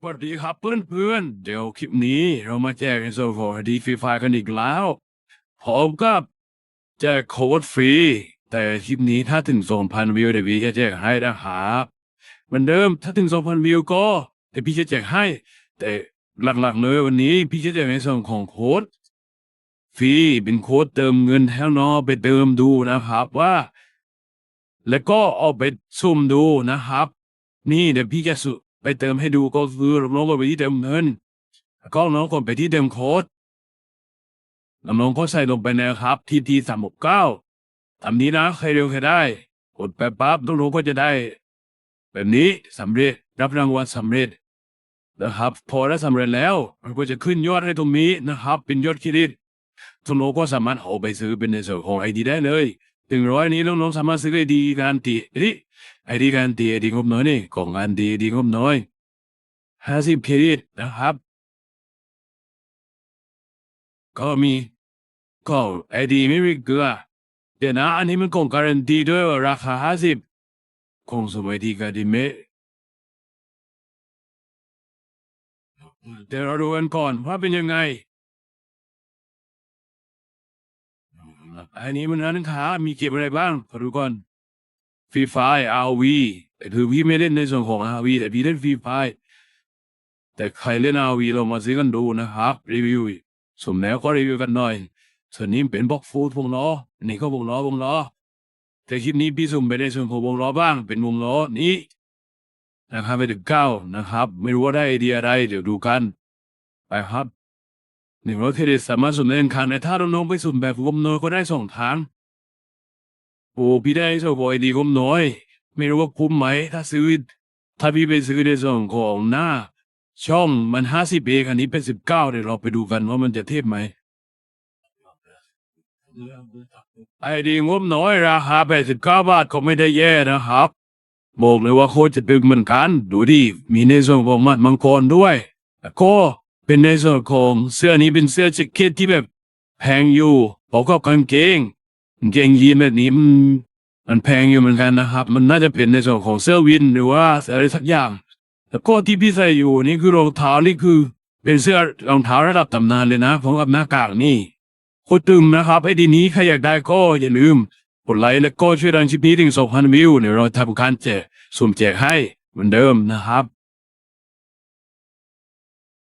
สวัสดีครับเพื่อนเพื่อนๆ เดี๋ยวคลิปนี้เรามาแจกในส่วนของดีฟรีไฟกันอีกแล้วพร้อมกับแจกโค้ดฟรี แต่คลิปนี้ถ้าถึง2,000วิวเดี๋ยวพี่จะแจกให้นะครับเหมือนเดิมถ้าถึง2,000วิวก็เดี๋ยวพี่จะแจกให้ แต่หลักๆเลยวันนี้พี่จะแจกในส่วนของโค้ดฟรีเป็นโค้ดเติมเงินให้นอไปเติมดูนะครับว่า แล้วก็เอาไปซุ่มดูนะครับ นี่เดี๋ยวพี่จะสุ ไปเติมให้ดูก็คือน้องก็ไปที่เติมเงินแล้วก็น้องก็ไปที่เติมโค้ดล้วน้องก็ใส่ลงไปนะครับทีทีสามหกเก้าทำนี้นะใครเร็วใครได้ กดไปปั๊บน้องก็จะได้ แบบนี้สำเร็จรับรางวัลสำเร็จนะครับ พอได้สำเร็จแล้วมันก็จะขึ้นยอดให้ตรงนี้นะครับ เป็นยอดเครดิตทุน้องก็สามารถเอาไปซื้อเป็นในส่วนของไอดีได้เลย ถึงร้อยนี้น้องๆสามารถซื้อไอดีการตีเอ้ยไอดีการตีไอดีงบน้อยนี่ของงานดีดีงบน้อยห้าสิบเครดิตนะครับ ก็มีก็ไอ้ดีไม่มีเกลือเดี๋ยวนะอันนี้มันของการันตีด้วยว่าราคาห้าสิบคงสมัยดีกันดีไหมเดี๋ยวเราดูกันก่อนว่าเป็นยังไง อันนี้มันนั้นขามีเก็บอะไรบ้างขอดูก่อนฟรีไฟอาวีแต่คือพี่ไม่เล่นในส่วนของอาวีแต่พี่เล่นฟรีไฟแต่ใครเล่นอาวีเรามาซื้อกันดูนะครับรีวิวสมแล้วก็รีวิวกันหน่อยส่วนนี้เป็นบล็อกฟูดวงล้อนนี้ก็วงล้อวงล้อ แต่คลิปนี้พี่สุ่มไปในส่วนของวงล้อบ้าง เป็นวงล้อนี้นะครับไปถึงเก้านะครับ ไม่รู้ว่าได้ไอเดียอะไรเดี๋ยวดูกัน ไปครับ หนึ่งร้อยเครดิตสามารถสุ่มได้หนึ่งครั้งแต่าเราน้องไปสุ่มแบบวงน้อยก็ได้สองทางโอ้พี่ได้โชคบอยดีก็น้อย ไม่รู้ว่าคุ้มไหม ถ้าซื้อ ถ้าพี่ไปซื้อในส่วนของหน้า ช่องมันห้าสิบเองอันนี้เป็นสิบเก้าเดี๋ยวเราไปดูกันว่ามันจะเทพไหมไอดีงบน้อยราคาแปดสิบเก้าบาทก็ไม่ได้แย่นะครับ บอกเลยว่าโคตรจะตึงเหมือนกัน ดูดิมีในส่วนของมัดมังกรด้วยแล้วก็ เป็นในส่วนของเสื้อนี้เป็นเสื้อแจ็คเก็ตที่แบบแพงอยู่พอกับกางเกงกางเกงยีนแบบนี้มันมันแพงอยู่เหมือนกันนะครับ มันน่าจะเป็นในส่วนของเสื้อวินหรือว่าอะไรสักอย่างแล้วก็ที่พี่ใส่อยู่นี่คือรองเท้านี่คือ เป็นเสื้อรองเท้าระดับตำนานเลยนะพร้อมกับหน้ากากนี่โคตรตึงนะครับไอ้ดีนี้ใครอยากได้ก็อย่าลืมกดไลค์และก็ช่วยดันชิปนี้ถึง2,000วิวเดี๋ยวเราทำการแจกสุ่มแจกให้เหมือนเดิมนะครับ